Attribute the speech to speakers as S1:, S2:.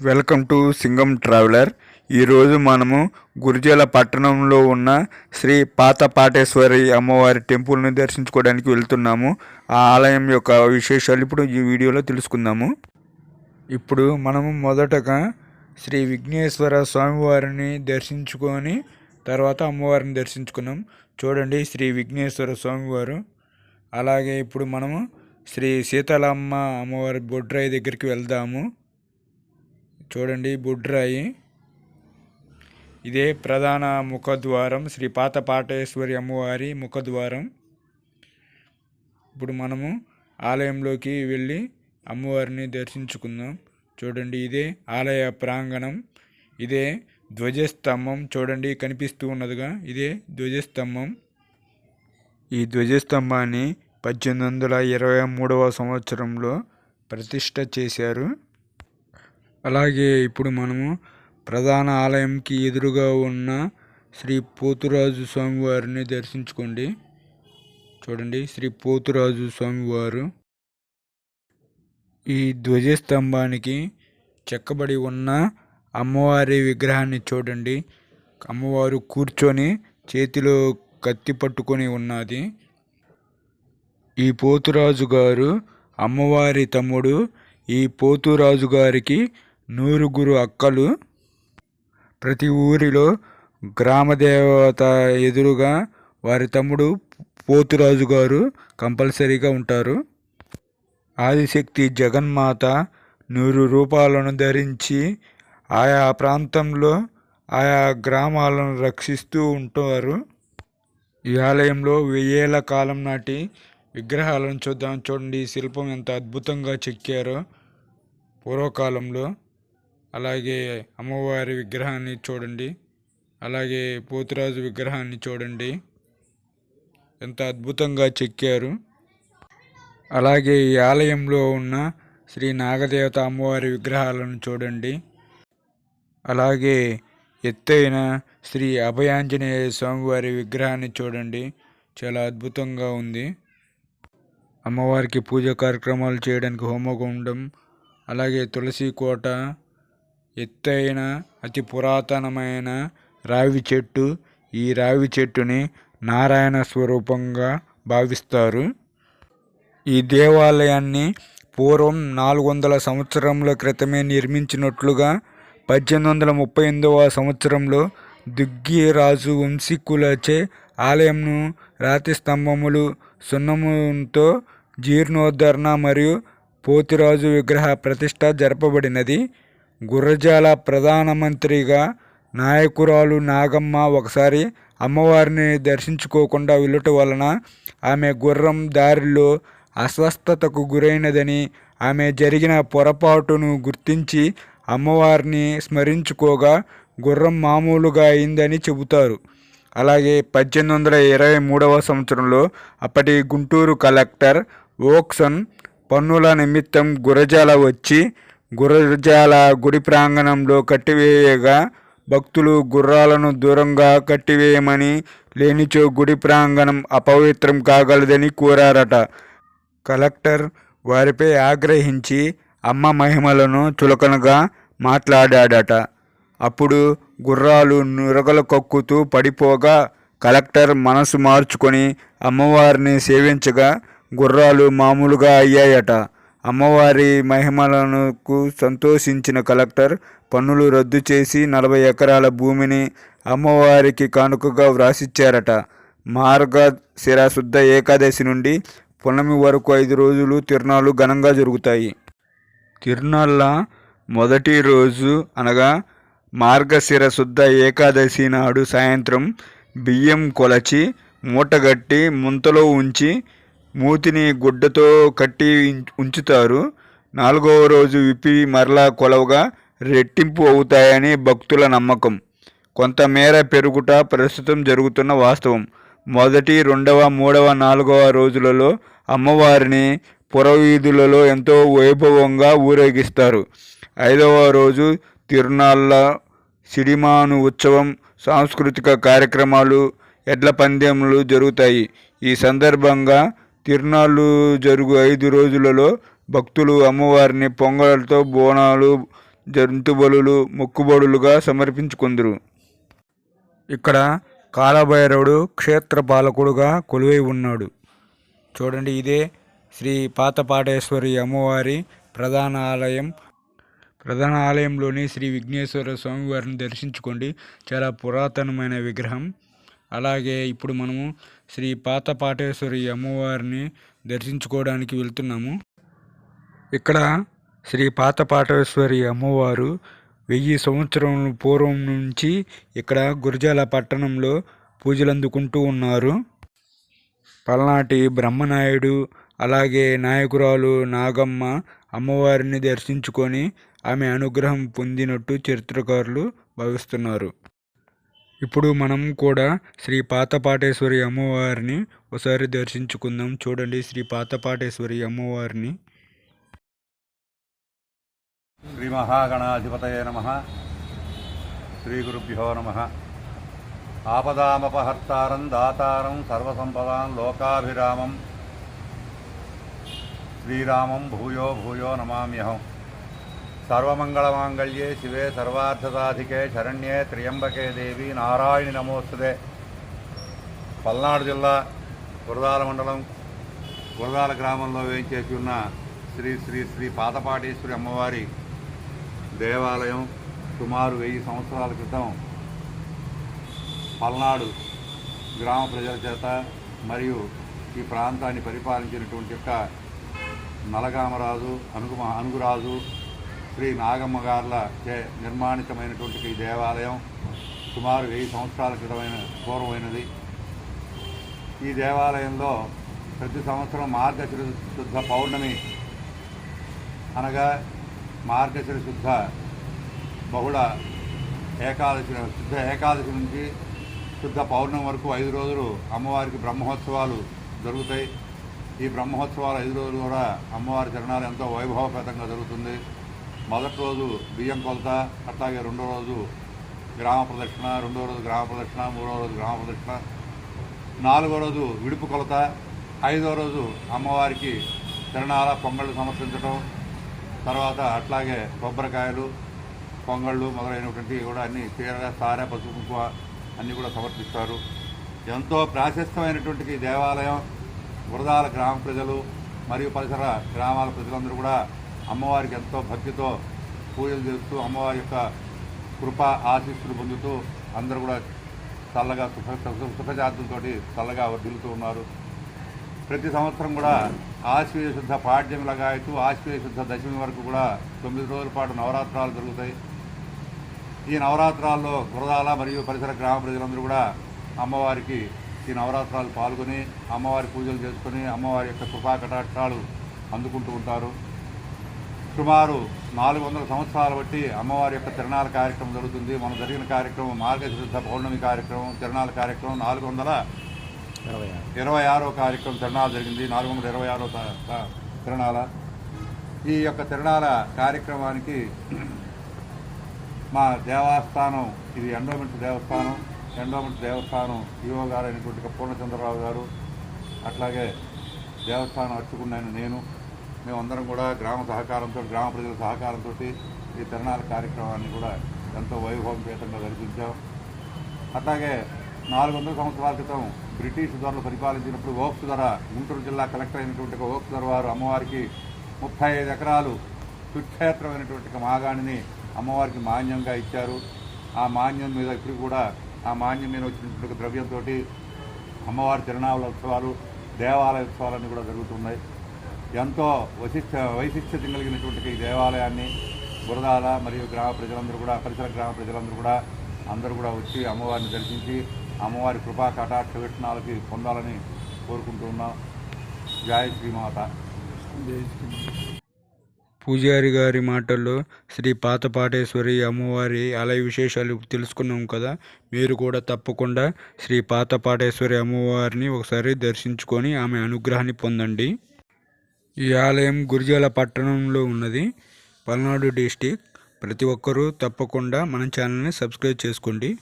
S1: Welcome to Singam traveller. ఈరోజు మనము గురిజాల పట్టణంలో ఉన్న శ్రీ పాత పాటేశ్వరి అమ్మవారి టెంపుల్ని దర్శించుకోవడానికి వెళ్తున్నాము. ఆ ఆలయం యొక్క విశేషాలు ఇప్పుడు ఈ వీడియోలో తెలుసుకుందాము. ఇప్పుడు మనము మొదటగా శ్రీ విఘ్నేశ్వర స్వామివారిని దర్శించుకొని తర్వాత అమ్మవారిని దర్శించుకున్నాం. చూడండి శ్రీ విఘ్నేశ్వర స్వామివారు. అలాగే ఇప్పుడు మనము శ్రీ సీతాలమ్మ అమ్మవారి బొడ్రాయి దగ్గరికి వెళ్దాము. చూడండి బుడ్రాయి. ఇదే ప్రధాన ముఖద్వారం శ్రీ పాత పాటేశ్వరి అమ్మవారి ముఖద్వారం. ఇప్పుడు మనము ఆలయంలోకి వెళ్ళి అమ్మవారిని దర్శించుకుందాం. చూడండి ఇదే ఆలయ ప్రాంగణం. ఇదే ధ్వజస్తంభం. చూడండి కనిపిస్తూ ఉన్నదిగా. ఇదే ధ్వజస్తంభం. ఈ ధ్వజస్తంభాన్ని పద్దెనిమిది వందల ఇరవై మూడవ సంవత్సరంలో ప్రతిష్ట చేశారు. అలాగే ఇప్పుడు మనము ప్రధాన ఆలయంకి ఎదురుగా ఉన్న శ్రీ పోతురాజు స్వామివారిని దర్శించుకోండి. చూడండి శ్రీ పోతురాజు స్వామివారు ఈ ధ్వజస్తంభానికి చెక్కబడి ఉన్న అమ్మవారి విగ్రహాన్ని చూడండి. అమ్మవారు కూర్చొని చేతిలో కత్తి పట్టుకొని ఉన్నది. ఈ పోతురాజు గారు అమ్మవారి తమ్ముడు. ఈ పోతురాజు గారికి నూరుగురు అక్కలు ప్రతి ఊరిలో గ్రామదేవత ఎదురుగా వారి తమ్ముడు పోతురాజు గారు కంపల్సరీగా ఉంటారు. ఆదిశక్తి జగన్మాత నూరు రూపాలను ధరించి ఆయా ప్రాంతంలో ఆయా గ్రామాలను రక్షిస్తూ ఉంటారు. ఈ ఆలయంలో వెయ్యేళ్ళ కాలం నాటి విగ్రహాలను చూద్దాం. చూడండి శిల్పం ఎంత అద్భుతంగా చెక్కారో పూర్వకాలంలో. అలాగే అమ్మవారి విగ్రహాన్ని చూడండి. అలాగే పోతురాజు విగ్రహాన్ని చూడండి. ఎంత అద్భుతంగా చెక్కారు. అలాగే ఈ ఆలయంలో ఉన్న శ్రీ నాగదేవత అమ్మవారి విగ్రహాలను చూడండి. అలాగే ఎత్తైన శ్రీ అభయాంజనేయ స్వామివారి విగ్రహాన్ని చూడండి. చాలా అద్భుతంగా ఉంది. అమ్మవారికి పూజ కార్యక్రమాలు చేయడానికి హోమగుండం అలాగే తులసి కోట ఎత్తైన అతి పురాతనమైన రావి చెట్టు ఈ రావి చెట్టుని నారాయణ స్వరూపంగా భావిస్తారు. ఈ దేవాలయాన్ని పూర్వం నాలుగు వందల సంవత్సరముల క్రితమే నిర్మించినట్లుగా పద్దెనిమిది వందల ముప్పై ఎనిమిదవ సంవత్సరంలో దుగ్గిరాజు వంశీకులచే ఆలయంను రాతి స్తంభములు సున్నముతో జీర్ణోద్ధరణ మరియు పోతిరాజు విగ్రహ ప్రతిష్ట జరపబడినది. గుర్రజాల ప్రధానమంత్రిగా నాయకురాలు నాగమ్మ ఒకసారి అమ్మవారిని దర్శించుకోకుండా వెళ్ళటం వలన ఆమె గుర్రం దారిలో అస్వస్థతకు గురైనదని ఆమె జరిగిన పొరపాటును గుర్తించి అమ్మవారిని స్మరించుకోగా గుర్రం మామూలుగా అయిందని చెబుతారు. అలాగే పద్దెనిమిది వందల ఇరవై మూడవ సంవత్సరంలో అప్పటి గుంటూరు కలెక్టర్ ఓక్సన్ పన్నుల నిమిత్తం గురజాల వచ్చి గురజాల గుడి ప్రాంగణంలో కట్టివేయగా భక్తులు గుర్రాలను దూరంగా కట్టివేయమని లేనిచో గుడి ప్రాంగణం అపవిత్రం కాగలదని కోరారట. కలెక్టర్ వారిపై ఆగ్రహించి అమ్మ మహిమలను చులకనగా మాట్లాడాడట. అప్పుడు గుర్రాలు నురగలు కక్కుతూ పడిపోగా కలెక్టర్ మనసు మార్చుకొని అమ్మవారిని సేవించగా గుర్రాలు మామూలుగా అయ్యాయట. అమ్మవారి మహిమలకు సంతోషించిన కలెక్టర్ పన్నులు రద్దు చేసి నలభై ఎకరాల భూమిని అమ్మవారికి కానుకగా వ్రాసిచ్చారట. మార్గశిర శుద్ధ ఏకాదశి నుండి పునమి వరకు ఐదు రోజులు తిరునాళ్ళు ఘనంగా జరుగుతాయి. తిరునాళ్ళ మొదటి రోజు అనగా మార్గశిర శుద్ధ ఏకాదశి నాడు సాయంత్రం బియ్యం కొలచి మూటగట్టి ముంతలో ఉంచి మూతిని గుడ్డతో కట్టి ఉంచుతారు. నాలుగవ రోజు విప్పి మరలా కొలవగా రెట్టింపు అవుతాయని భక్తుల నమ్మకం. కొంతమేర పెరుగుట ప్రస్తుతం జరుగుతున్న వాస్తవం. మొదటి రెండవ మూడవ నాలుగవ రోజులలో అమ్మవారిని పురవీధులలో ఎంతో వైభవంగా ఊరేగిస్తారు. ఐదవ రోజు తిరునాళ్ళ సిడిమాను ఉత్సవం సాంస్కృతిక కార్యక్రమాలు ఎడ్ల పందెములు జరుగుతాయి. ఈ సందర్భంగా తిరునాళ్ళు జరుగు ఐదు రోజులలో భక్తులు అమ్మవారిని పొంగలతో బోనాలు జంతుబలులు మొక్కుబడులుగా సమర్పించుకుందరు. ఇక్కడ కాలభైరవుడు క్షేత్రపాలకుడుగా కొలువై ఉన్నాడు. చూడండి ఇదే శ్రీ పాతపాటేశ్వరి అమ్మవారి ప్రధాన ఆలయం. ప్రధాన ఆలయంలోని శ్రీ విఘ్నేశ్వర స్వామివారిని దర్శించుకోండి. చాలా పురాతనమైన విగ్రహం. అలాగే ఇప్పుడు మనము శ్రీ పాతపాటేశ్వరి అమ్మవారిని దర్శించుకోవడానికి వెళ్తున్నాము. ఇక్కడ శ్రీ పాతపాటేశ్వరి అమ్మవారు వెయ్యి సంవత్సరం పూర్వం నుంచి ఇక్కడ గురజాల పట్టణంలో పూజలు అందుకుంటూ ఉన్నారు. పల్నాటి బ్రహ్మనాయుడు అలాగే నాయకురాలు నాగమ్మ అమ్మవారిని దర్శించుకొని ఆమె అనుగ్రహం పొందినట్టు చరిత్రకారులు భావిస్తున్నారు. ఇప్పుడు మనం కూడా శ్రీ పాతపాటేశ్వరి అమ్మవారిని ఒకసారి దర్శించుకుందాం. చూడండి శ్రీ పాతపాటేశ్వరి అమ్మవారిని.
S2: శ్రీ మహాగణాధిపతయ నమ. శ్రీ గురుభ్యో నమ. ఆపదామపహర్తారం దాతారం సర్వసంపదాం లోకాభిరామం. శ్రీరామం భూయో భూయో నమామ్యహం. సర్వమంగళమాంగళ్యే శివే సర్వార్థసాధికే శరణ్యే త్ర్యంబకే దేవి నారాయణి నమోస్తుదే పల్నాడు జిల్లా గురదాల మండలం గురదాల గ్రామంలో వేయించేసి ఉన్న శ్రీ శ్రీ శ్రీ పాతపాటేశ్వరి అమ్మవారి దేవాలయం సుమారు వెయ్యి సంవత్సరాల క్రితం పల్నాడు గ్రామ ప్రజల చేత మరియు ఈ ప్రాంతాన్ని పరిపాలించినటువంటి యొక్క నలగామరాజు అనుగు అనుగురాజు శ్రీ నాగమ్మ గార్ల చే నిర్మాణితమైనటువంటి ఈ దేవాలయం సుమారు వెయ్యి సంవత్సరాల క్రితమైన పూర్వమైనది. ఈ దేవాలయంలో ప్రతి సంవత్సరం మార్గశిర శుద్ధ పౌర్ణమి అనగా మార్గశిర శుద్ధ బహుళ ఏకాదశి శుద్ధ ఏకాదశి నుంచి శుద్ధ పౌర్ణమి వరకు ఐదు రోజులు అమ్మవారికి బ్రహ్మోత్సవాలు జరుగుతాయి. ఈ బ్రహ్మోత్సవాలు ఐదు రోజులు కూడా అమ్మవారి చరణాలు ఎంతో వైభవపేతంగా జరుగుతుంది. మొదటి రోజు బియ్యం కొలత అట్లాగే రెండో రోజు గ్రామ ప్రదక్షిణ రెండో రోజు గ్రామ ప్రదక్షిణ మూడో రోజు గ్రామ ప్రదక్షిణ నాలుగో రోజు విడుపు కొలత ఐదో రోజు అమ్మవారికి తిరణాల పొంగళ్ళు సమర్పించడం తర్వాత అట్లాగే కొబ్బరికాయలు పొంగళ్ళు మొదలైనటువంటివి కూడా అన్ని చీర సారె పసుపు కుంకుమ అన్నీ కూడా సమర్పిస్తారు. ఎంతో ప్రాశస్తమైనటువంటి ఈ దేవాలయం బురదాల గ్రామ ప్రజలు మరియు పరిసర గ్రామాల ప్రజలందరూ కూడా అమ్మవారికి ఎంతో భక్తితో పూజలు చేస్తూ అమ్మవారి యొక్క కృప ఆశీస్సులు పొందుతూ అందరూ కూడా చల్లగా సుఖ సుఖజాతులతో చల్లగా దిగుతూ ఉన్నారు. ప్రతి సంవత్సరం కూడా ఆశ్వీయ శుద్ధ పాడ్యమి లగాయతూ ఆశ్వీయ శుద్ధ దశమి వరకు కూడా తొమ్మిది రోజుల పాటు నవరాత్రాలు జరుగుతాయి. ఈ నవరాత్రాల్లో గురదాల మరియు పరిసర గ్రామ ప్రజలందరూ కూడా అమ్మవారికి ఈ నవరాత్రాలు పాల్గొని అమ్మవారి పూజలు చేసుకొని అమ్మవారి యొక్క కృపా కటాక్షాలు అందుకుంటూ ఉంటారు. సుమారు నాలుగు వందల సంవత్సరాలు బట్టి అమ్మవారి యొక్క తిరణాల కార్యక్రమం జరుగుతుంది. మనం జరిగిన కార్యక్రమం మార్గశుద్ధ పౌర్ణమి కార్యక్రమం తిరణాల కార్యక్రమం నాలుగు వందల ఇరవై ఆరో కార్యక్రమం తిరణాలు జరిగింది. నాలుగు వందల ఇరవై ఆరో తిరణాల. ఈ యొక్క తిరణాల కార్యక్రమానికి మా దేవస్థానం ఇది ఎండోమెంట్ దేవస్థానం. ఎండోమెంట్ దేవస్థానం ఈవో గారు అయినటువంటి పూర్ణచంద్రరావు గారు అట్లాగే దేవస్థానం అర్చుకున్నాను నేను మేమందరం కూడా గ్రామ సహకారంతో గ్రామ ప్రజల సహకారంతో ఈ తిరణాల కార్యక్రమాన్ని కూడా ఎంతో వైభవపేతంగా జరిపించాం. అట్లాగే నాలుగు వందల సంవత్సరాల క్రితం బ్రిటిష్ ధరలు పరిపాలించినప్పుడు ఓక్స్ ధర గుంటూరు జిల్లా కలెక్టర్ అయినటువంటి ఓక్స్ ధర వారు అమ్మవారికి ముప్పై ఐదు ఎకరాలు సుక్షేత్రమైనటువంటి మాగాణిని అమ్మవారికి మాన్యంగా ఇచ్చారు. ఆ మాన్యం మీద ఇప్పుడు కూడా ఆ మాన్యం మీద వచ్చినటువంటి ద్రవ్యంతో అమ్మవారి తిరునాళ్ళ ఉత్సవాలు దేవాలయ ఉత్సవాలన్నీ కూడా జరుగుతున్నాయి. ఎంతో వశిష్ట వైశిష్ట కలిగినటువంటి ఈ దేవాలయాన్ని బురదాల మరియు గ్రామ ప్రజలందరూ కూడా పరిసర గ్రామ ప్రజలందరూ కూడా అందరూ కూడా వచ్చి అమ్మవారిని దర్శించి అమ్మవారి కృపా కటాక్ష విష్ణాలకి పొందాలని కోరుకుంటూ ఉన్నాం. జయ శ్రీమాత
S1: పూజారి గారి మాటల్లో శ్రీ పాతపాటేశ్వరి అమ్మవారి ఆలయ విశేషాలు తెలుసుకున్నాం కదా. మీరు కూడా తప్పకుండా శ్రీ పాతపాటేశ్వరి అమ్మవారిని ఒకసారి దర్శించుకొని ఆమె అనుగ్రహాన్ని పొందండి. ఈ ఆలయం గురిజాల పట్టణంలో ఉన్నది. పల్నాడు డిస్టిక్. ప్రతి ఒక్కరూ తప్పకుండా మన ఛానల్ని సబ్స్క్రైబ్ చేసుకోండి.